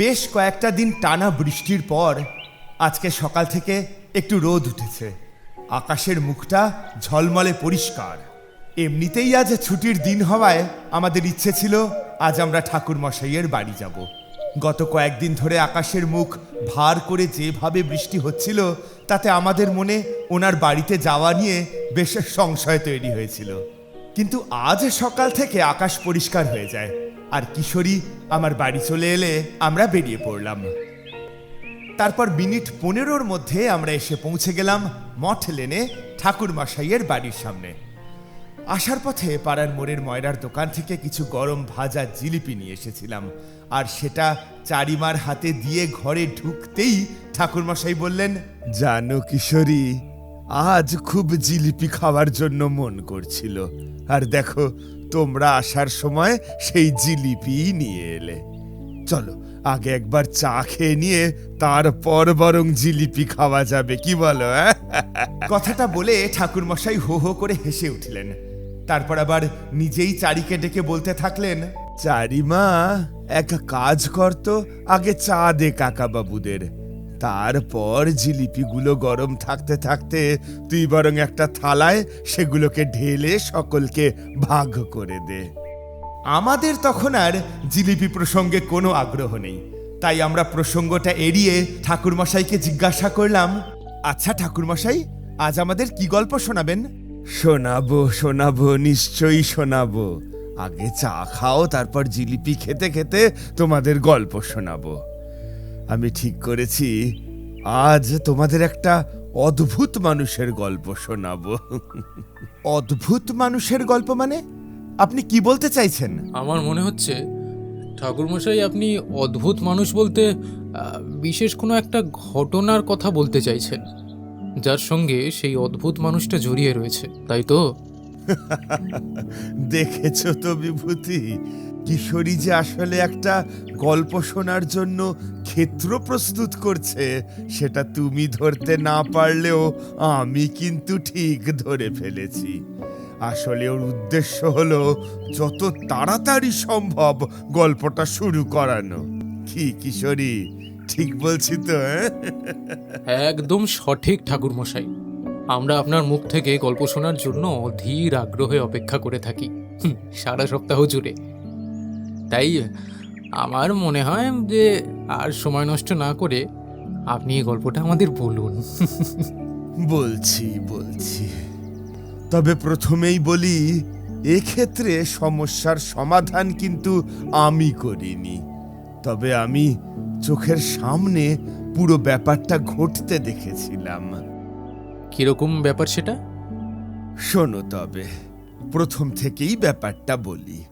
বেশ কয়েকটা দিন টানা বৃষ্টির পর আজকে সকাল থেকে একটু রোদ উঠেছে। আকাশের মুখটা ঝলমলে পরিষ্কার। এমনিতেই আজ ছুটির দিন হওয়ায় আমাদের ইচ্ছে ছিল আজ আমরা ঠাকুর মশাইয়ের বাড়ি যাব। গত কয়েকদিন ধরে আকাশের মুখ ভার করে যেভাবে বৃষ্টি হচ্ছিল, তাতে আমাদের মনে ওনার বাড়িতে যাওয়া নিয়ে বেশ সংশয় তৈরি হয়েছিল। কিন্তু আজ সকাল থেকে আকাশ পরিষ্কার হয়ে যায়। আর কিশোরী, আমার বাড়ি চলে এলে আমরা বেরিয়ে পড়লাম। তারপর মিনিট পনেরোর মধ্যে আমরা এসে পৌঁছে গেলাম মঠ লেনে ঠাকুর মশাইয়ের বাড়ির সামনে। আসার পথে পাড়ার মোড়ের ময়রার দোকান থেকে কিছু গরম ভাজা জিলিপি নিয়ে এসেছিলাম। আর সেটা চারিমার হাতে দিয়ে ঘরে ঢুকতেই ঠাকুরমশাই বললেন, জানো কিশোরী, আজ খুব জিলিপি খাওয়ার জন্য মন করছিল। আর দেখো তোমরা আসার সময় সেই জিলিপি নিয়ে এলে। চলো, আগে একবার চা খেয়ে নিয়ে তারপর বরং জিলিপি খাওয়া যাবে, কি বলো অ্যাঁ? কথাটা বলে ঠাকুরমশাই হো হো করে হেসে উঠলেন। তারপর আবার নিজেই চারিকে ডেকে বলতে থাকলেন, চারিমা, এক কাজ করতো আগে চা দে কাকা বাবুদের তারপর জিলিপিগুলো গরম থাকতে থাকতে তুই বরং একটা থালায় সেগুলোকে ঢেলে সকলকে ভাগ করে দে। আমাদের তখন আর জিলিপি প্রসঙ্গে কোনো আগ্রহ নেই। তাই আমরা প্রসঙ্গটা এড়িয়ে ঠাকুরমশাইকে জিজ্ঞাসা করলাম আচ্ছা ঠাকুরমশাই, আজ আমাদের কি গল্প শোনাবেন? শোনাবো শোনাবো, নিশ্চয়ই শোনাবো। আগে চা খাও, তারপর জিলিপি খেতে খেতে তোমাদের গল্প শোনাবো। আমি ঠিক করেছি। আজ তোমাদের একটা অদ্ভুত মানুষের গল্প শোনাবো। অদ্ভুত মানুষের গল্প মানে? আপনি কি বলতে চাইছেন? আমার মনে হচ্ছে ঠাকুরমশাই আপনি অদ্ভুত মানুষ বলতে আহ, বিশেষ কোনো একটা ঘটনার কথা বলতে চাইছেন যার সঙ্গে সেই অদ্ভুত মানুষটা জড়িয়ে রয়েছে তাই তো? দেখেছ তো বিভূতি কিশোরী যে আসলে একটা গল্প শোনার জন্য ক্ষেত্র প্রস্তুত করছে, সেটা তুমি ধরতে না পারলেও আমি কিন্তু ঠিক ধরে ফেলেছি। আসলে ওর উদ্দেশ্য হলো যত তাড়াতাড়ি সম্ভব গল্পটা শুরু করানো। কি কিশোরী? ঠিক বলছি তো হ্যাঁ? একদম সঠিক ঠাকুরমশাই। আমরা আপনার মুখ থেকে গল্প শোনার জন্য অধীর আগ্রহে অপেক্ষা করে থাকি। সারা সপ্তাহ জুড়ে। তাই আমার মনে হয় যে আর সময় নষ্ট না করে আপনি এই গল্পটা আমাদের বলুন। বলছি বলছি। তবে প্রথমেই বলি এক্ষেত্রে সমস্যার সমাধান কিন্তু আমি করিনি। তবে আমি চোখের সামনে পুরো ব্যাপারটা ঘটতে দেখেছিলাম। কীরকম ব্যাপার সেটা? শোনো তবে প্রথম থেকেই ব্যাপারটা বলি।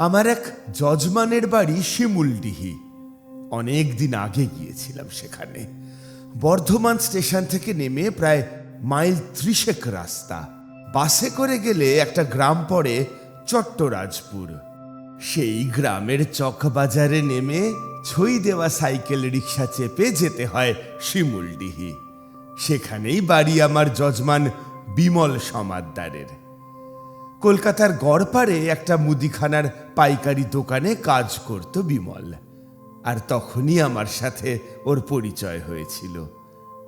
আমার এক যজমানের বাড়ি শিমুলডিহি। অনেক দিন আগে গিয়েছিলাম সেখানে। বর্ধমান স্টেশন থেকে নেমে প্রায় মাইল ত্রিশেক রাস্তা। বাসে করে গেলে একটা গ্রাম পড়ে চট্টরাজপুর। সেই গ্রামের চকবাজারে নেমে ছই দেওয়া সাইকেল রিক্সা চেপে যেতে হয় শিমুলডিহি। সেখানেই বাড়ি আমার যজমান বিমল সমাদ্দারের। কলকাতার গড়পাড়ে একটা মুদিখানার পাইকারি দোকানে কাজ করত বিমল। আর তখনই আমার সাথে ওর পরিচয় হয়েছিল।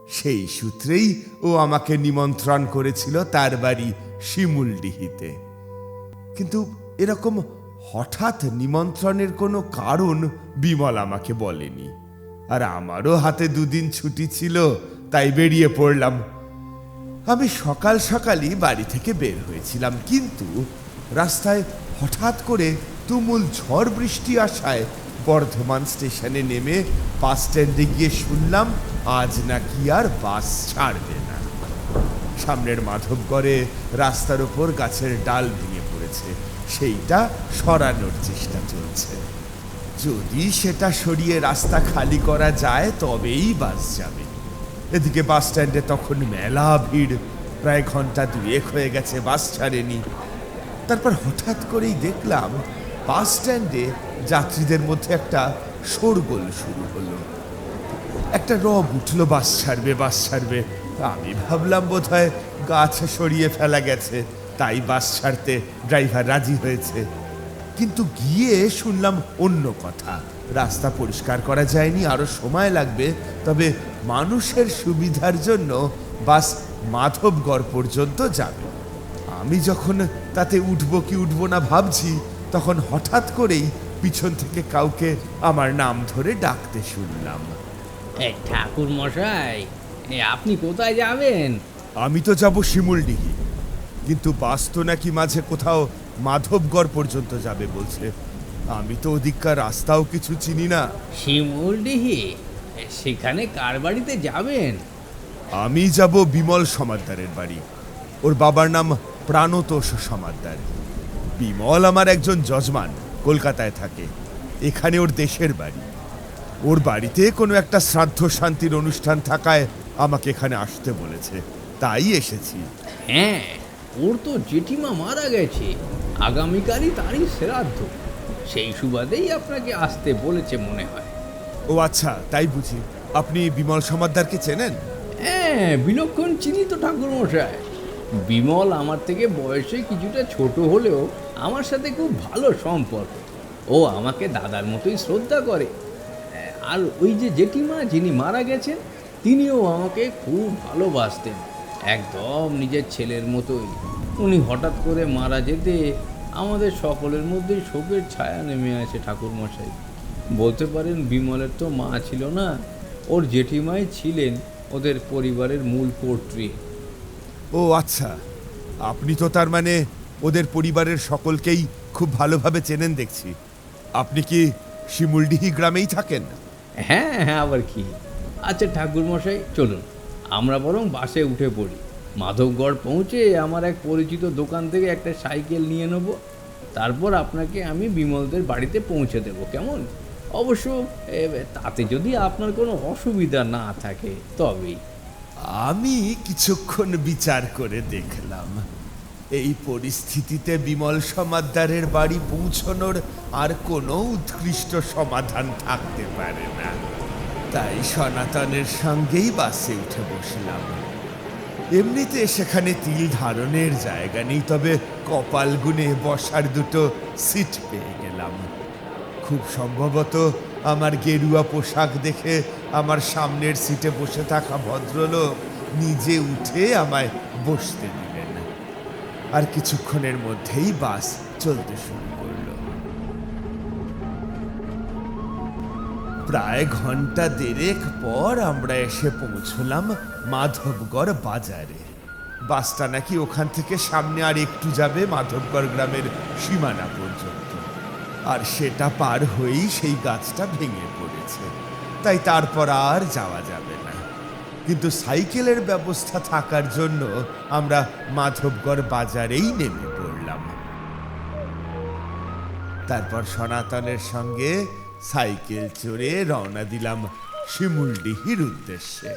সেই সূত্রেই ও আমাকে নিমন্ত্রণ করেছিল তার বাড়ি শিমুলডিহিতে কিন্তু এরকম হঠাৎ নিমন্ত্রণের কোনো কারণ বিমল আমাকে বলেনি। আর আমারও হাতে দুদিন ছুটি ছিল, তাই বেরিয়ে পড়লাম আমি সকাল সকালই বাড়ি থেকে বের হয়েছিলাম, কিন্তু রাস্তায় হঠাৎ করে তুমুল ঝড় বৃষ্টি আসায় বর্ধমান স্টেশনে নেমে বাস স্ট্যান্ডে গিয়ে শুনলাম, আজ নাকি আর বাস ছাড়বে না। সামনের মাধবগড়ে রাস্তার ওপর গাছের ডাল ভেঙে পড়েছে, সেইটা সরানোর চেষ্টা চলছে। যদি সেটা সরিয়ে রাস্তা খালি করা যায়, তবেই বাস যাবে। এদিকে বাস স্ট্যান্ডে তখন মেলা ভিড়। প্রায় ঘণ্টা দুয়েক হয়ে গেছে বাস ছাড়েনি। তারপর হঠাৎ করেই দেখলাম বাস স্ট্যান্ডে যাত্রীদের মধ্যে একটা শোরগোল শুরু হলো। একটা রব উঠল, বাস ছাড়বে বাস ছাড়বে। আমি ভাবলাম বোধ হয় গাছ সরিয়ে ফেলা গেছে। তাই বাস ছাড়তে ড্রাইভার রাজি হয়েছে। কিন্তু গিয়ে শুনলাম অন্য কথা। রাস্তা পরিষ্কার করা যায়নি, আরও সময় লাগবে, তবে মানুষের সুবিধার জন্য বাস মাধবগড় পর্যন্ত যাবে। আমি যখন তাতে উঠবো কি উঠবো না ভাবছি তখন হঠাৎ করেই পিছন থেকে কাউকে আমার নাম ধরে ডাকতে শুনলাম। এই ঠাকুর মশাই এ আপনি কোথায় যাবেন? আমি তো যাব শিমুলডিহি কিন্তু বাস তো নাকি মাঝে কোথাও মাধবগড় পর্যন্ত যাবে বলছে। আমি তো ওদিককার রাস্তাও কিছু চিনি না। শিমুলডিহি সেখানে কার বাড়িতে যাবেন? আমি যাব বিমল সমাদ্দারের বাড়ি। ওর বাবার নাম প্রাণতোষ সমাদ্দার। বিমল আমার একজন যজমান কলকাতায় থাকে। এখানে ওর দেশের বাড়ি। ওর বাড়িতে কোনো একটা শ্রাদ্ধ শান্তির অনুষ্ঠান থাকায় আমাকে এখানে আসতে বলেছে। তাই এসেছি। হ্যাঁ ওর তো জেঠিমা মারা গেছে। আগামীকালই তারই শ্রাদ্ধ। সেই সুবাদেই আপনাকে আসতে বলেছে মনে হয়। ও আচ্ছা তাই বুঝি। আপনি বিমল সমাদ্দারকে চেনেন? হ্যাঁ বিলক্ষণ চিনি তো ঠাকুর মশাই বিমল আমার থেকে বয়সে কিছুটা ছোট হলেও আমার সাথে খুব ভালো সম্পর্ক। ও আমাকে দাদার মতোই শ্রদ্ধা করে। আর ওই যে জেঠিমা, যিনি মারা গেছেন, তিনিও আমাকে খুব ভালোবাসতেন। একদম নিজের ছেলের মতোই। উনি হঠাৎ করে মারা যেতে আমাদের সকলের মধ্যে শোকের ছায়া নেমে আসে ঠাকুর মশাই বলতে পারেন বিমলের তো মা ছিল না ওর জেঠিমাই ছিলেন ওদের পরিবারের মূল কর্ত্রী। ও আচ্ছা আপনি তো তার মানে ওদের পরিবারের সকলকেই খুব ভালোভাবে চেনেন দেখছি। আপনি কি শিমুলডিহি গ্রামেই থাকেন? হ্যাঁ হ্যাঁ আবার কি? আচ্ছা ঠাকুর মশাই চলুন আমরা বরং বাসে উঠে পড়ি। মাধবগড় পৌঁছে আমার এক পরিচিত দোকান থেকে একটা সাইকেল নিয়ে নেব তারপর আপনাকে আমি বিমলদের বাড়িতে পৌঁছে দেব কেমন? অবশ্য তাতে যদি আপনার কোনো অসুবিধা না থাকে, তবেই। আমি কিছুক্ষণ বিচার করে দেখলাম, এই পরিস্থিতিতে বিমল সমাদ্দারের বাড়ি পৌঁছনোর আর কোনো উৎকৃষ্ট সমাধান থাকতে পারে না। তাই সনাতনের সঙ্গেই বাসে উঠে বসলাম। এমনিতে সেখানে তিল ধারণের জায়গা নেই, তবে কপাল গুনে বসার দুটো সিট পেয়ে গেলাম। খুব সম্ভবত আমার গেরুয়া পোশাক দেখে আমার সামনের সিটে বসে থাকা ভদ্রলোক নিজে উঠে আমায় বসতে দিলেন। আর কিছুক্ষণের মধ্যেই বাস চলতে শুরু করল। প্রায় ঘণ্টা দেড়েক পর আমরা এসে পৌঁছলাম মাধবগড় বাজারে। বাসটা নাকি ওখান থেকে সামনে আর একটু যাবে মাধবগড় গ্রামের সীমানা পর্যন্ত। আর সেটা পার হয়েই সেই গাছটা ভেঙে পড়েছে। তাই তারপর আর যাওয়া যাবে না। কিন্তু সাইকেলের ব্যবস্থা থাকার জন্য আমরা মাধবগড় বাজারেই নেমে পড়লাম। তারপর সনাতনের সঙ্গে সাইকেল চড়ে রওনা দিলাম শিমুলডিহির উদ্দেশ্যে।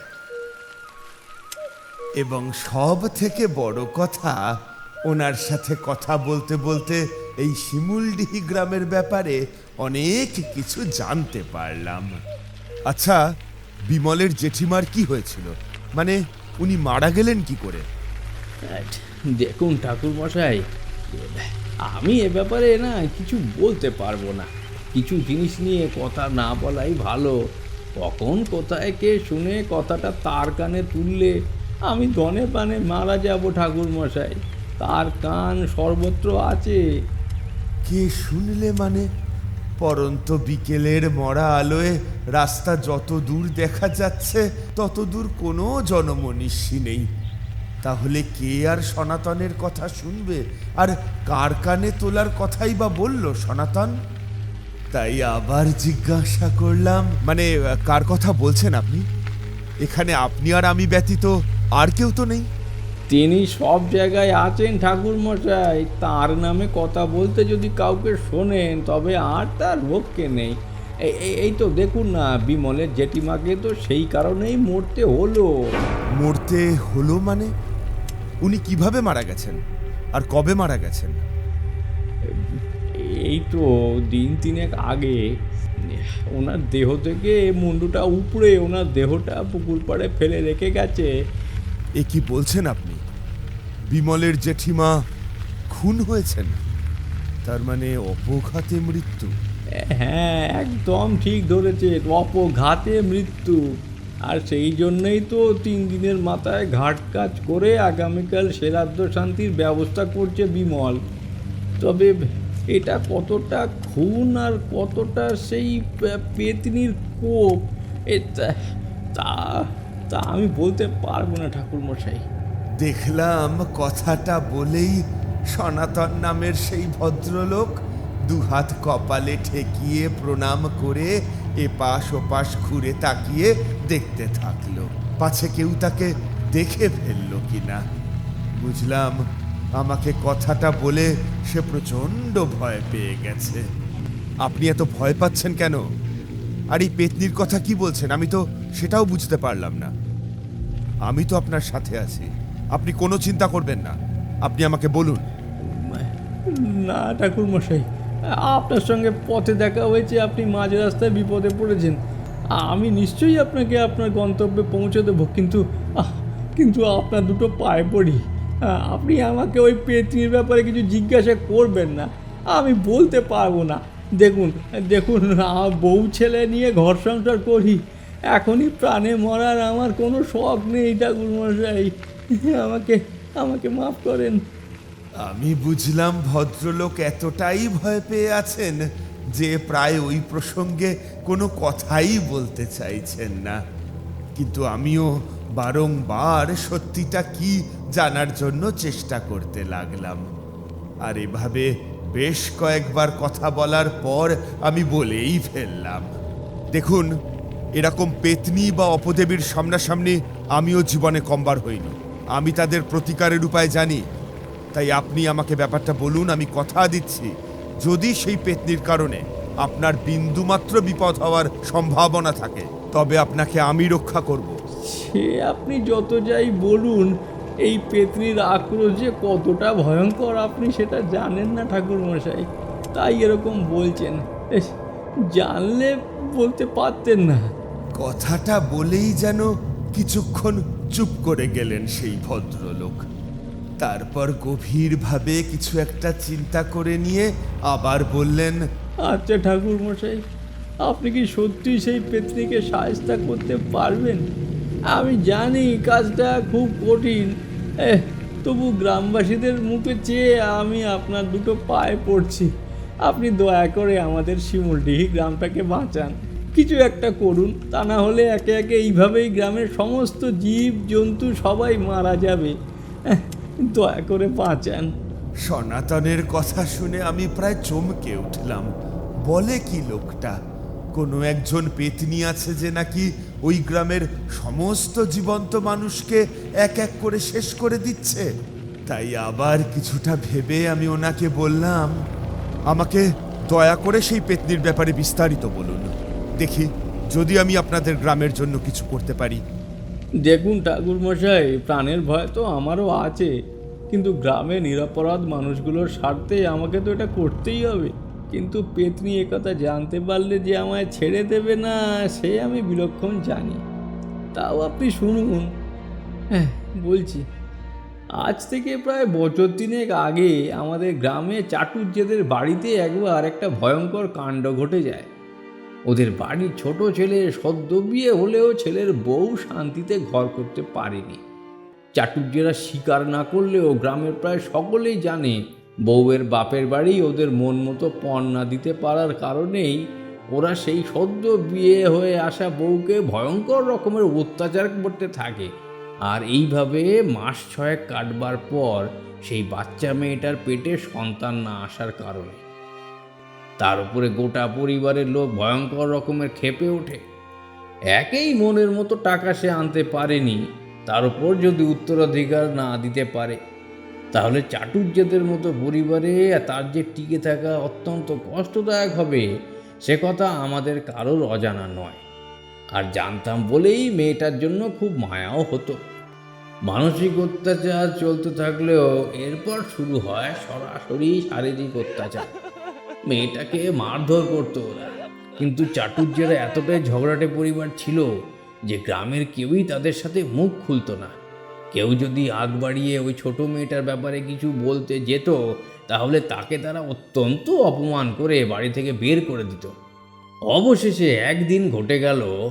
এবং সব থেকে বড় কথা ওনার সাথে কথা বলতে বলতে এই শিমুলডিহি গ্রামের ব্যাপারে অনেক কিছু জানতে পারলাম। আচ্ছা বিমলের জেঠিমার কি হয়েছিল? মানে উনি মারা গেলেন কি করে? দেখুন ঠাকুর মশাই আমি এ ব্যাপারে না কিছু বলতে পারব না। কিছু জিনিস নিয়ে কথা না বলাই ভালো। কখন কোথায় কে শুনে কথাটা তার কানে তুললে আমি দনে পানে মারা যাব ঠাকুর মশাই তার কান সর্বত্র আছে। কে শুনলে মানে? পরন্ত বিকেলের মরা আলোয় রাস্তা যত দূর দেখা যাচ্ছে, তত দূর কোনো জনমনীষী নেই। তাহলে কে আর সনাতনের কথা শুনবে? আর কার কানে তোলার কথাই বা বলল সনাতন? তাই আবার জিজ্ঞাসা করলাম মানে কার কথা বলছেন আপনি? এখানে আপনি আর আমি ব্যতীত আর কেউ তো নেই। তিনি সব জায়গায় আছেন ঠাকুর মশাই তার নামে কথা বলতে যদি কাউকে শোনেন তবে আর তার রক্ষে নেই। এই তো দেখুন না বিমলের জেঠিমাকে তো সেই কারণেই মরতে হলো। মরতে হলো মানে? উনি কীভাবে মারা গেছেন? আর কবে মারা গেছেন? এই তো দিন তিনেক আগে। ওনার দেহ থেকে মুন্ডুটা উপড়ে ওনার দেহটা পুকুর পাড়ে ফেলে রেখে গেছে। এ কি বলছেন আপনি? বিমলের জেঠিমা খুন হয়েছেন। তার মানে অপঘাতে মৃত্যু। হ্যাঁ একদম ঠিক ধরেছে অপঘাতে মৃত্যু। আর সেই জন্যই তো তিন দিনের মাথায় ঘাট কাজ করে আগামীকাল সেরাদ্দ শান্তির ব্যবস্থা করছে বিমল। তবে এটা কতটা খুন আর কতটা সেই পেতনির কোপ এটা তা তা আমি বলতে পারব না ঠাকুরমশাই। দেখলাম কথাটা বলেই সনাতন নামের সেই ভদ্রলোক দুহাত কপালে ঠেকিয়ে প্রণাম করে এপাশ ওপাশ ঘুরে তাকিয়ে দেখতে থাকল। পাছে কেউ তাকে দেখে ফেলল কিনা? বুঝলাম আমাকে কথাটা বলে সে প্রচণ্ড ভয় পেয়ে গেছে। আপনি এত ভয় পাচ্ছেন কেন? আর এই পেতনির কথা কি বলছেন? আমি তো সেটাও বুঝতে পারলাম না। আমি তো আপনার সাথে আছি। আপনি কোনো চিন্তা করবেন না। আপনি আমাকে বলুন। না ঠাকুর মশাই আপনার সঙ্গে পথে দেখা হয়েছে, আপনি মাঝ রাস্তায় বিপদে পড়েছেন। আমি নিশ্চয়ই আপনাকে আপনার গন্তব্যে পৌঁছে দেবো, কিন্তু কিন্তু আপনার দুটো পায়ে পড়ি। আপনি আমাকে ওই পেতনির ব্যাপারে কিছু জিজ্ঞাসা করবেন না। আমি বলতে পারব না। দেখুন দেখুন বউ ছেলে নিয়ে ঘর সংসার করি। এখনই প্রাণে মরার আমার কোনো শখ নেই ঠাকুর মশাই আমাকে আমাকে মাফ করেন। আমি বুঝলাম ভদ্রলোক এতটাই ভয় পেয়ে আছেন যে প্রায় ওই প্রসঙ্গে কোনো কথাই বলতে চাইছেন না। কিন্তু আমিও বারংবার সত্যিটা কি জানার জন্য চেষ্টা করতে লাগলাম। আর এভাবে বেশ কয়েকবার কথা বলার পর আমি বলেই ফেললাম, দেখুন, এরকম পেতনি বা অপদেবীর সামনাসামনি আমিও জীবনে কমবার হইনি। আমি তাদের প্রতিকারের উপায় জানি। তাই আপনি আমাকে ব্যাপারটা বলুন আমি কথা দিচ্ছি। যদি সেই পেতনির কারণে আপনার বিন্দুমাত্র বিপদ হওয়ার সম্ভাবনা থাকে তবে আপনাকে আমি রক্ষা করব। সে আপনি যত যাই বলুন এই পেতনির আক্রোশ যে কতটা ভয়ঙ্কর আপনি সেটা জানেন না ঠাকুর মশাই তাই এরকম বলছেন। জানলে বলতে পারতেন না। কথাটা বলেই যেন কিছুক্ষণ চুপ করে গেলেন সেই ভদ্রলোক। তারপর গভীরভাবে কিছু একটা চিন্তা করে নিয়ে আবার বললেন আচ্ছা ঠাকুর মশাই আপনি কি সত্যি সেই পেতনিকে সাহায্য করতে পারবেন? আমি জানি কাজটা খুব কঠিন। তবু গ্রামবাসীদের মুখে চেয়ে আমি আপনার দুটো পায়ে পড়ছি। আপনি দয়া করে আমাদের শিমুলডিহি গ্রামটাকে বাঁচান। কিছু একটা করুন, তা না হলে একে একে এইভাবেই গ্রামের সমস্ত জীব, জন্তু সবাই মারা যাবে। দয়া করে বাঁচান। সনাতনের কথা শুনে আমি প্রায় চমকে উঠলাম। বলে কি লোকটা? কোনো একজন পেতনি আছে যে নাকি ওই গ্রামের সমস্ত জীবন্ত মানুষকে এক এক করে শেষ করে দিচ্ছে? তাই আবার কিছুটা ভেবে আমি ওনাকে বললাম, আমাকে দয়া করে সেই পেতনির ব্যাপারে বিস্তারিত বলুন। দেখি, যদি আমি আপনাদের গ্রামের জন্য কিছু করতে পারি। দেখুন ঠাকুর মশাই, প্রাণের ভয় তো আমারও আছে। কিন্তু গ্রামে নিরাপরাধ মানুষগুলোর স্বার্থে আমাকে তো এটা করতেই হবে। কিন্তু পেতনি একথা জানতে পারলে যে আমায় ছেড়ে দেবে না, সে আমি বিলক্ষণ জানি। তাও আপনি শুনুন। হ্যাঁ বলছি। আজ থেকে প্রায় বছর তিনেক আগে আমাদের গ্রামে চাটুর্যেদের বাড়িতে একবার একটা ভয়ঙ্কর কাণ্ড ঘটে যায়। ওদের বাড়ির ছোট ছেলে সদ্য বিয়ে হলেও ছেলের বউ শান্তিতে ঘর করতে পারেনি। চাটুর্যেরা স্বীকার না করলেও গ্রামের প্রায় সকলেই জানে, বউয়ের বাপের বাড়ি ওদের মন মতো পণ না দিতে পারার কারণেই ওরা সেই সদ্য বিয়ে হয়ে আসা বউকে ভয়ঙ্কর রকমের অত্যাচার করতে থাকে। আর এইভাবে মাস ছয়েক কাটবার পর সেই বাচ্চা মেয়েটার পেটে সন্তান না আসার কারণে। তার উপরে গোটা পরিবারের লোক ভয়ঙ্কর রকমের ক্ষেপে ওঠে। একেই মনের মতো টাকা সে আনতে পারেনি, তার উপর যদি উত্তরাধিকার না দিতে পারে, তাহলে চাটুর্যদের মতো পরিবারে তার যে টিকে থাকা অত্যন্ত কষ্টদায়ক হবে, সে কথা আমাদের কারোর অজানা নয়। আর জানতাম বলেই মেয়েটার জন্য খুব মায়াও হতো। মানসিক অত্যাচার চলতে থাকলেও এরপর শুরু হয় সরাসরি শারীরিক অত্যাচার। মেয়েটাকে মারধর করতো ওরা। কিন্তু চাটুর্যেরা এতটাই ঝগড়াটে পরিবার ছিল যে গ্রামের কেউই তাদের সাথে মুখ খুলতো না। কেউ যদি আগ বাড়িয়ে ওই ছোট মেয়েটার ব্যাপারে কিছু বলতে যেত, তাহলে তাকে তারা অত্যন্ত অপমান করে বাড়ি থেকে বের করে দিত। অবশেষে একদিন ঘটে গেল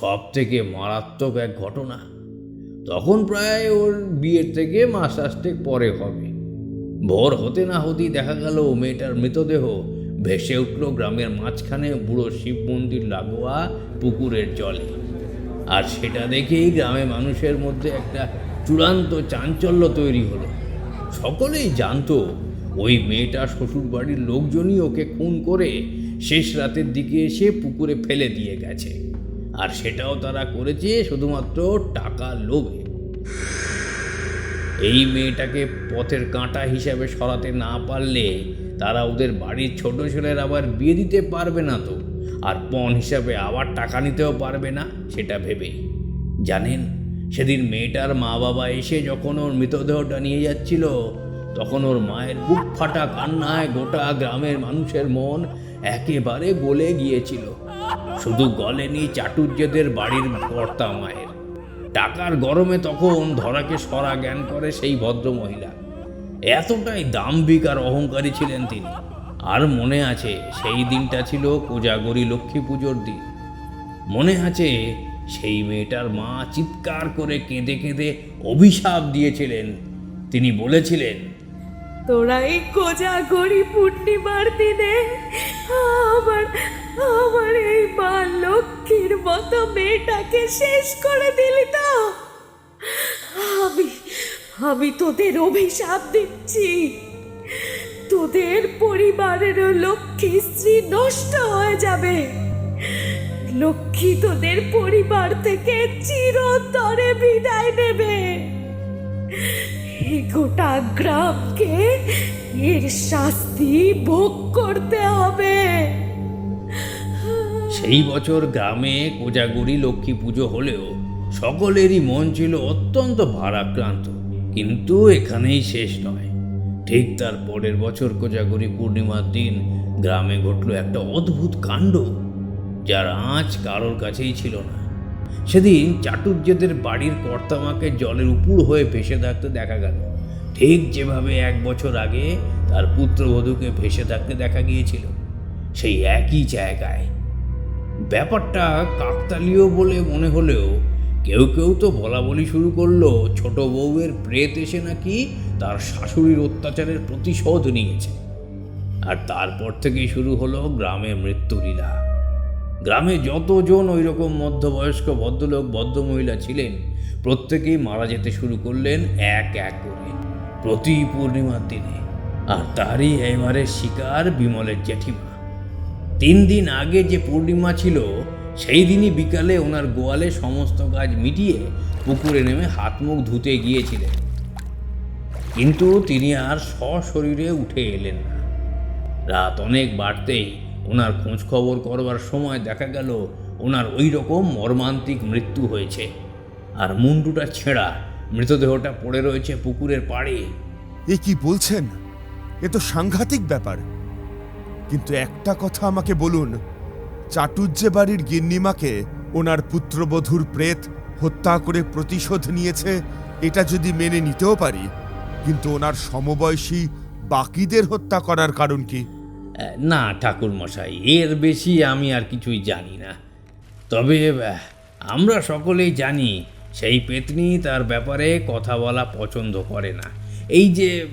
সব থেকে মারাত্মক এক ঘটনা। তখন প্রায় ওর বিয়ের থেকে মাস আষ্টেক পরে হবে। ভোর হতে না হতেই দেখা গেল মেয়েটার মৃতদেহ। ভেসে উঠল গ্রামের মাঝখানে বুড়ো শিব মন্দির লাগোয়া পুকুরের জলে। আর সেটা দেখেই গ্রামে মানুষের মধ্যে একটা চূড়ান্ত চাঞ্চল্য তৈরি হলো। সকলেই জানতো, ওই মেয়েটা শ্বশুর বাড়ির লোকজনই ওকে খুন করে শেষ রাতের দিকে এসে পুকুরে ফেলে দিয়ে গেছে। আর সেটাও তারা করেছে শুধুমাত্র টাকা লোভে। এই মেয়েটাকে পথের কাঁটা হিসাবে সরাতে না পারলে তারা ওদের বাড়ির ছোট ছেলের আবার বিয়ে দিতে পারবে না তো। আর পণ হিসাবে আবার টাকা নিতেও পারবে না, সেটা ভেবেই। জানেন, সেদিন মেয়েটার মা বাবা এসে যখন ওর মৃতদেহটা নিয়ে যাচ্ছিল, তখন ওর মায়ের বুক ফাটা কান্নায় গোটা গ্রামের মানুষের মন একেবারে গলে গিয়েছিল। শুধু গলেনি চাটুর্যদের বাড়ির কর্তা মায়ের। টাকার গরমে তখন ধরাকে সরা জ্ঞান করে সেই ভদ্র মহিলা এতটাই দাম্ভিক আর অহংকারী ছিলেন তিনি। আর মনে আছে সেই দিনটা ছিল কোজাগরি লক্ষ্মী পুজোর দিন। মনে আছে সেই মেয়েটার মা চিৎকার করে কেঁদে কেঁদে অভিশাপ দিয়েছিলেন। তিনি বলেছিলেন তোরা এই কোজা গড়ি পূর্ণিমার দিনে আমার আমার এই মা লক্ষ্মীর মতো মেয়েটাকে শেষ করে দিলি তো। আমি আমি তোদের অভিশাপ দিচ্ছি। তোদের পরিবারেরও লক্ষ্মী স্ত্রী নষ্ট হয়ে যাবে। লক্ষ্মী তোদের পরিবার থেকে চিরতরে বিদায় নেবে। গোটা গ্রামকে এর শাস্তি ভোগ করতে হবে। সেই বছর গ্রামে কোজাগরি লক্ষ্মী পুজো হলেও সকলেরই মন ছিল অত্যন্ত ভারাক্রান্ত। কিন্তু এখানেই শেষ নয়। ঠিক তার পরের বছর কোজাগরি পূর্ণিমার দিন গ্রামে ঘটল একটা অদ্ভুত কাণ্ড, যার আঁচ কারোর কাছেই ছিল না। সেদিন চাটুর্যদের বাড়ির কর্তামাকে জলের উপর হয়ে ভেসে থাকতে দেখা গেল। ঠিক যেভাবে এক বছর আগে তার পুত্রবধূকে ভেসে থাকতে দেখা গিয়েছিল, সেই একই জায়গায়। ব্যাপারটা কাকতালীয় বলে মনে হলেও কেউ কেউ তো বলা বলি শুরু করল, ছোট বউয়ের প্রেত এসে নাকি তার শাশুড়ির অত্যাচারের প্রতিশোধ নিয়েছে। আর তারপর থেকেই শুরু হলো গ্রামে মৃত্যুলীলা। গ্রামে যতজন ওই রকম মধ্যবয়স্ক ভদ্রলোক, ভদ্রমহিলা ছিলেন, প্রত্যেকেই মারা যেতে শুরু করলেন এক এক করে প্রতি পূর্ণিমার দিনে। আর তারই এবারে শিকার বিমলের জেঠিমা। তিন দিন আগে যে পূর্ণিমা ছিল, সেই দিনই বিকালে ওনার গোয়ালে সমস্ত কাজ মিটিয়ে পুকুরে নেমে হাত মুখ ধুতে গিয়েছিলেন। কিন্তু তিনি আর সশরীরে উঠে এলেন না। রাত অনেক বাড়তেই ওনার খবর করবার সময় দেখা গেল ওনার ওই রকম মর্মান্তিক মৃত্যু হয়েছে। আর মুন্ডুটা ছেঁড়া, মৃতদেহটা পড়ে রয়েছে পুকুরের পাড়ে। এ কি বলছেন? এ তো সাংঘাতিক ব্যাপার। কিন্তু একটা কথা আমাকে বলুন চাটুজ্জে বাড়ির গিন্নিমাকে ওনার পুত্রবধূর প্রেত হত্যা করে প্রতিশোধ নিয়েছে, এটা যদি মেনে নিতেও পারি, কিন্তু ওনার সমবয়সী বাকিদের হত্যা করার কারণ কি? না ঠাকুর মশাই এর বেশি আমি আর কিছুই জানি না। তবে আমরা সকলেই জানি সেই পেতনি তার ব্যাপারে কথা বলা পছন্দ করে না। এই যে,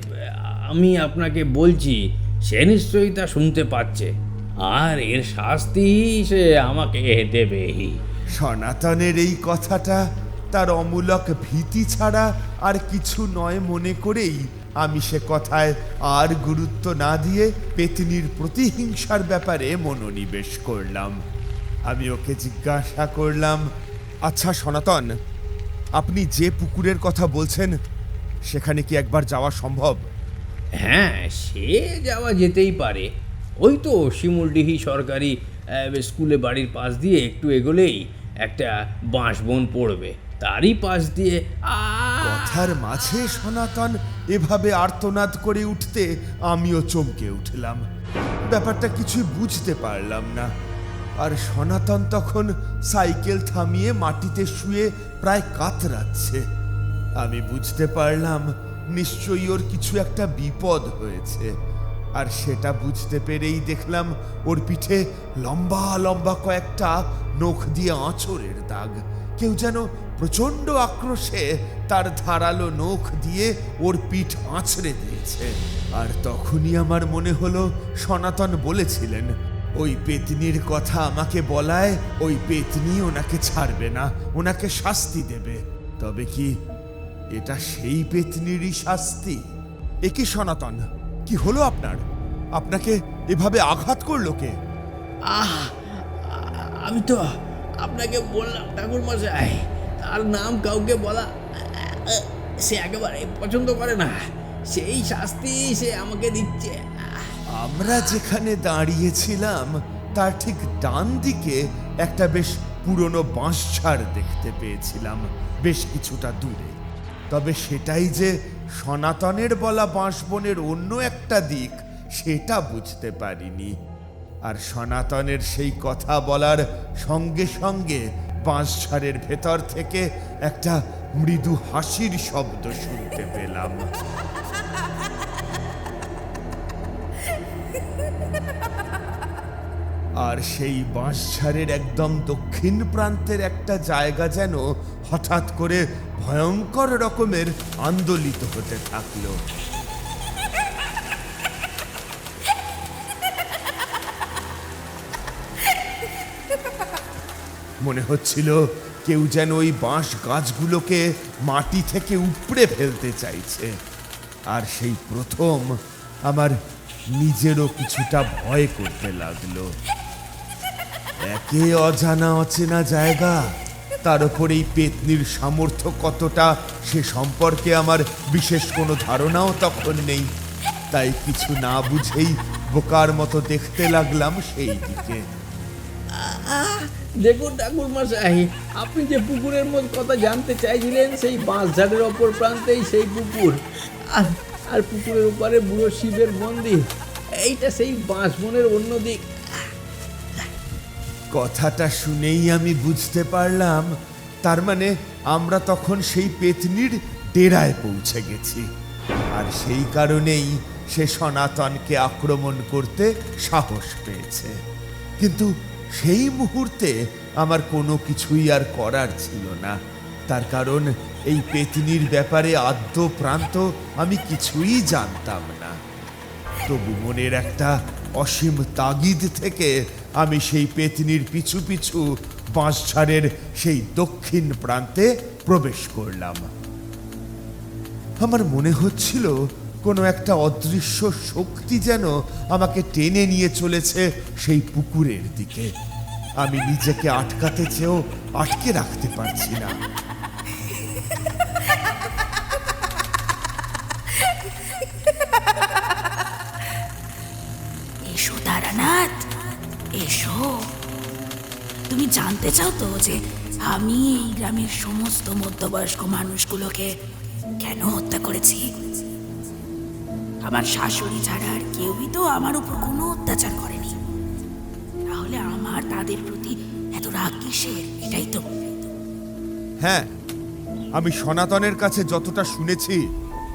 আমি আপনাকে বলছি, সে নিশ্চয়ই তা শুনতে পাচ্ছে। আর এর শাস্তি সে আমাকে দেবেই। সনাতনের এই কথাটা তার অমূলক ভীতি ছাড়া আর কিছু নয় মনে করেই আমি সে কথায় আর গুরুত্ব না দিয়ে পেতনির প্রতিহিংসার ব্যাপারে মনোনিবেশ করলাম। আমি ওকে জিজ্ঞাসা করলাম আচ্ছা সনাতন, আপনি যে পুকুরের কথা বলছেন, সেখানে কি একবার যাওয়া সম্ভব? হ্যাঁ সে যাওয়া যেতেই পারে। ওই তো শিমুলডিহি সরকারি স্কুলে বাড়ির পাশ দিয়ে একটু এগোলেই একটা বাঁশ বন পড়বে। তারই পাশ দিয়ে কথার মাঝে সনাতন, এভাবে আর্তনাদ করে উঠতে আমিও চমকে উঠলাম। ব্যাপারটা কিছুই বুঝতে পারলাম না। আর সনাতন তখন সাইকেল থামিয়ে মাটিতে শুয়ে প্রায় কাতরাচ্ছে। আমি বুঝতে পারলাম, নিশ্চয়ই ওর কিছু একটা বিপদ হয়েছে। আর সেটা বুঝতে পেরেই দেখলাম, ওর পিঠে লম্বা লম্বা কয়েকটা নখ দিয়ে আঁচড়ের দাগ। কেউ যেন প্রচণ্ড আক্রোশে তার ধারালো নখ দিয়ে ওর পিঠ আঁচড়ে দিয়েছে। আর তখনই আমার মনে হলো, সনাতন বলেছিলেন, ওই পেতনির কথা আমাকে বলায় ওই পেতনি ওনাকে ছাড়বে না, ওনাকে শাস্তি দেবে। তবে কি এটা সেই পেতনিরই শাস্তি? এ কি সনাতন? কি হলো আপনার? আপনাকে এভাবে আঘাত করল কে? আহ, আমি তো আপনাকে বললাম ঠাকুর মশাই তার নাম কাউকে বলা, সে একেবারে পছন্দ করে না। সেই শাস্তি সে আমাকে দিচ্ছে। আমরা যেখানে দাঁড়িয়েছিলাম, তার ঠিক ডান দিকে একটা বেশ পুরনো বাঁশঝাড় দেখতে পেয়েছিলাম, বেশ কিছুটা দূরে। তবে সেটাই যে সনাতনের বলা বাঁশবনের অন্য একটা দিক, সেটা বুঝতে পারিনি। আর সনাতনের সেই কথা বলার সঙ্গে সঙ্গে বাঁশঝাড়ের ভেতর থেকে একটা মৃদু হাসির শব্দ শুনতে পেলাম। আর সেই বাঁশঝাড়ের একদম দক্ষিণ প্রান্তের একটা জায়গা যেন হঠাৎ করে ভয়ঙ্কর রকমের আন্দোলিত হতে থাকল। মনে হচ্ছিল কেউ যেন ওই বাঁশ গাছগুলোকে মাটি থেকে উপড়ে ফেলতে চাইছে। আর সেই প্রথম আমার নিজেরও কিছুটা ভয় করতে লাগল। একে অজানা অচেনা জায়গা, তার উপর এই পেতনির সামর্থ্য কতটা সে সম্পর্কে আমার বিশেষ কোনো ধারণাও তখন নেই। তাই কিছু না বুঝেই বোকার মতো দেখতে লাগলাম সেই দিকে দেখুন ঠাকুর মশাই আপনি যে পুকুরের মধ্যে কথা জানতে চাইছিলেন সেই বাঁশ ঝাড়ের অপর প্রান্তেই সেই পুকুর। আর আর পুকুরের ওপারে বুড়ো শিবের মন্দির এইটা সেই বাঁশ বনের অন্য দিক। কথাটা শুনেই আমি বুঝতে পারলাম তার মানে আমরা তখন সেই পেতনির ডেরায় পৌঁছে গেছি। আর সেই কারণেই সে সনাতনকে আক্রমণ করতে সাহস পেয়েছে। কিন্তু সেই মুহূর্তে আমার কোনো কিছুই আর করার ছিল না। তার কারণ এই পেতনির ব্যাপারে আদ্য প্রান্ত আমি কিছুই জানতাম না। তবু মনের একটা অসীম তাগিদ থেকে আমি সেই পেতনির পিছু পিছু বাঁশঝাড়ের সেই দক্ষিণ প্রান্তে প্রবেশ করলাম। আমার মনে হচ্ছিল কোনো একটা অদৃশ্য শক্তি যেন আমাকে টেনে নিয়ে চলেছে সেই পুকুরের দিকে। আমি নিজেকে আটকাতে চেয়েও আটকে রাখতে পারছি না। এসো তারানাথ, এসো। তুমি জানতে চাও তো যে আমি এই গ্রামের সমস্ত মধ্যবয়স্ক মানুষগুলোকে কেন হত্যা করেছি? আমার শাশুড়ি ছাড়া আর কেউই তো আমার উপর কোনো অত্যাচার করেনি। তাহলে আমার তাদের প্রতি এত রাগ কিসের? এটাই তো। হ্যাঁ আমি সনাতনের কাছে যতটা শুনেছি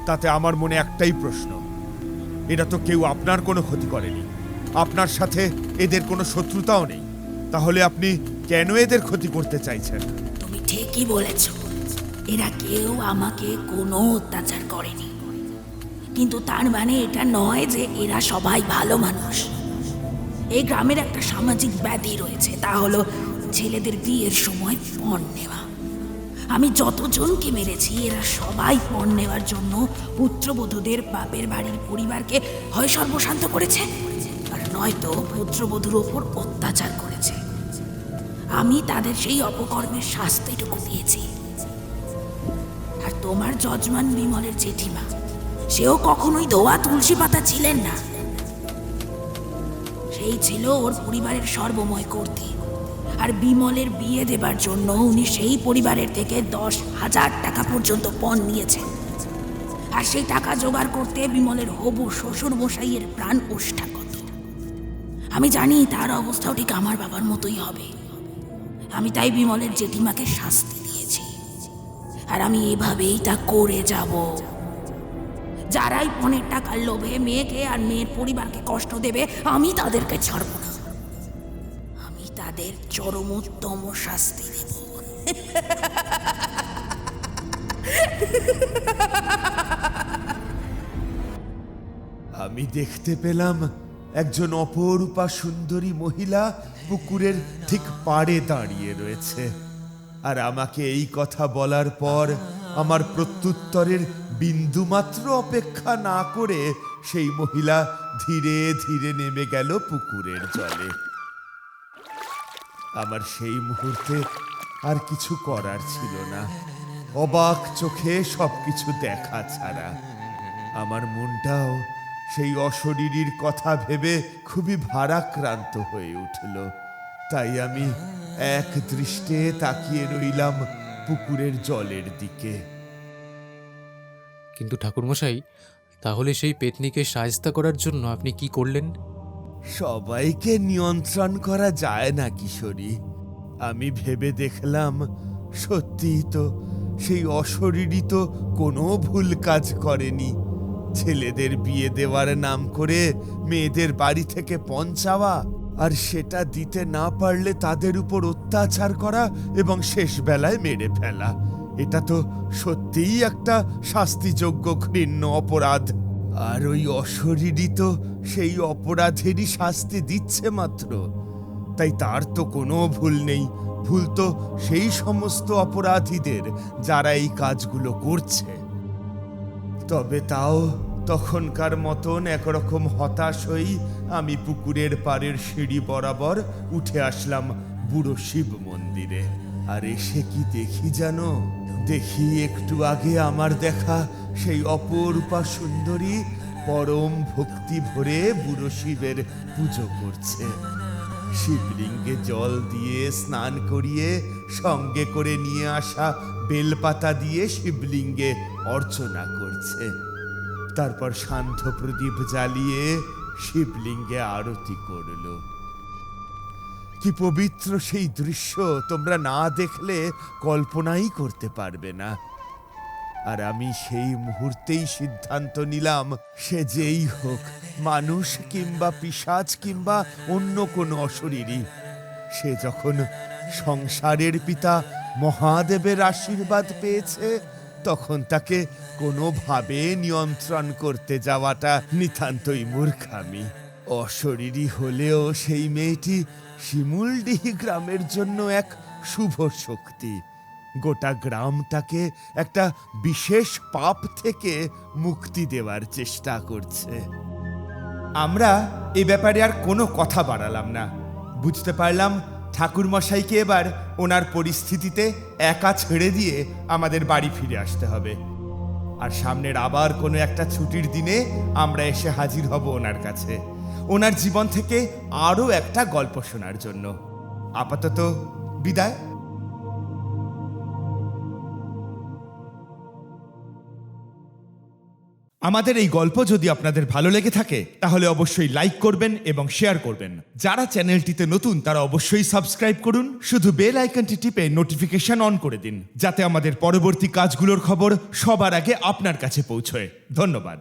তাতে আমার মনে একটাই প্রশ্ন। এরা তো কেউ আপনার কোনো ক্ষতি করেনি। আপনার সাথে এদের কোনো শত্রুতাও নেই। তাহলে আপনি কেন এদের ক্ষতি করতে চাইছেন? তুমি ঠিকই বলেছ। এরা কেউ আমাকে কোনো অত্যাচার করেনি। কিন্তু তার মানে এটা নয় যে এরা সবাই ভালো মানুষ। এই গ্রামের একটা সামাজিক ব্যাধি রয়েছে, তা হলো ছেলেদের বিয়ের সময় পণ নেওয়া। আমি যতজনকে মেরেছি, এরা সবাই পণ নেওয়ার জন্য পুত্রবধূদের বাপের বাড়ির পরিবারকে হয় সর্বশান্ত করেছে, আর নয়তো পুত্রবধূর ওপর অত্যাচার করেছে। আমি তাদের সেই অপকর্মের শাস্তিটুকু দিয়েছি। আর তোমার যজমান বিমলের জেঠিমা সেও কখনোই ধোয়া তুলসী পাতা ছিলেন না। সেই ছিল ওর পরিবারের সর্বময় কর্তী। আর বিমলের বিয়ে দেবার জন্য উনি সেই পরিবারের থেকে দশ হাজার টাকা পর্যন্ত পণ নিয়েছেন। আর সেই টাকা জোগাড় করতে বিমলের হবু শ্বশুর মশাইয়ের প্রাণ ওষ্ঠাগত আমি জানি তার অবস্থাও ঠিক আমার বাবার মতোই হবে। আমি তাই বিমলের জেঠিমাকে শাস্তি দিয়েছি। আর আমি এভাবেই তা করে যাব। যারাই পণের টাকার লোভে মেয়েকে আর মেয়ের পরিবারকে কষ্ট দেবে, আমি তাদেরকে ছাড়ব না। আমি তাদের চরমোত্তম শাস্তি দেব। আমি দেখতে পেলাম একজন অপরূপা সুন্দরী মহিলা পুকুরের ঠিক পাড়ে দাঁড়িয়ে রয়েছে। আর আমাকে এই কথা বলার পর আমার প্রত্যুত্তরের বিন্দুমাত্র অপেক্ষা না করে সেই মহিলা ধীরে ধীরে নেমে গেল পুকুরের জলে। আমার সেই মুহূর্তে আর কিছু করার ছিল না। অবাক চোখে সবকিছু দেখা ছাড়া। আমার মনটাও সেই অশরীরীর কথা ভেবে খুবই ভারাক্রান্ত হয়ে উঠল। তাই আমি এক দৃষ্টে তাকিয়ে রইলাম পুকুরের জলের দিকে। কিন্তু ঠাকুরমশাই, তাহলে সেই পেতনিকে সায়স্তা করার জন্য আপনি কি করলেন? সবাইকে নিয়ন্ত্রণ করা যায় না, কিশোরী। আমি ভেবে দেখলাম, সত্যিই তো সেই অশরীরই তো কোনো ভুল কাজ করেনি। ছেলেদের বিয়ে দেওয়ার নাম করে মেয়েদের বাড়ি থেকে পঞ্চাওয়া আর সেটা দিতে না পারলে তাদের উপর অত্যাচার করা এবং শেষ বেলায় মেরে ফেলা। এটা তো সত্যিই একটা শাস্তিযোগ্য ঘৃণ্য অপরাধ। আর ওই অশরীরই তো সেই অপরাধেরই শাস্তি দিচ্ছে মাত্র। তাই তার তো কোনো ভুল নেই। ভুল তো সেই সমস্ত অপরাধীদের যারা এই কাজগুলো করছে। তবে তাও তখনকার মতন একরকম হতাশ হই আমি পুকুরের পাড়ের সিঁড়ি বরাবর উঠে আসলাম বুড়ো শিব মন্দিরে। আর এসে কি দেখি জানো? দেখি একটু আগে আমার দেখা সেই অপরূপা সুন্দরী পরম ভক্তি ভরে বুড়ো শিবের পুজো করছে। শিবলিঙ্গে জল দিয়ে স্নান করিয়ে সঙ্গে করে নিয়ে আসা বেলপাতা দিয়ে শিবলিঙ্গে অর্চনা করছে। তারপর শান্ত প্রদীপ জ্বালিয়ে শিবলিঙ্গে আরতি করল। কি পবিত্র সেই দৃশ্য তোমরা না দেখলে কল্পনাই করতে পারবে না। আর আমি সেই মুহূর্তেই সিদ্ধান্ত নিলাম, সে যেই হোক, মানুষ কিংবা পিসাজ কিংবা অন্য কোনো অশরীরই। সে যখন সংসারের পিতা মহাদেবের আশীর্বাদ পেয়েছে, তখন তাকে কোনোভাবে নিয়ন্ত্রণ করতে যাওয়াটা নিতান্তই মূর্খামি। অশরীরী হলেও সেই মেয়েটি শিমুলডিহি গ্রামের জন্য এক শুভ শক্তি। গোটা গ্রামটাকে একটা বিশেষ পাপ থেকে মুক্তি দেওয়ার চেষ্টা করছে। আমরা এ ব্যাপারে আর কোনো কথা বাড়ালাম না। বুঝতে পারলাম ঠাকুরমশাইকে এবার ওনার পরিস্থিতিতে একা ছেড়ে দিয়ে আমাদের বাড়ি ফিরে আসতে হবে। আর সামনের আবার কোনো একটা ছুটির দিনে আমরা এসে হাজির হব ওনার কাছে। ওনার জীবন থেকে আরও একটা গল্প শোনার জন্য। আপাতত বিদায়। আমাদের এই গল্প যদি আপনাদের ভালো লেগে থাকে, তাহলে অবশ্যই লাইক করবেন এবং শেয়ার করবেন। যারা চ্যানেলটিতে নতুন, তারা অবশ্যই সাবস্ক্রাইব করুন। শুধু বেল আইকনটি টিপে নোটিফিকেশন অন করে দিন, যাতে আমাদের পরবর্তী কাজগুলোর খবর সবার আগে আপনার কাছে পৌঁছয়। ধন্যবাদ।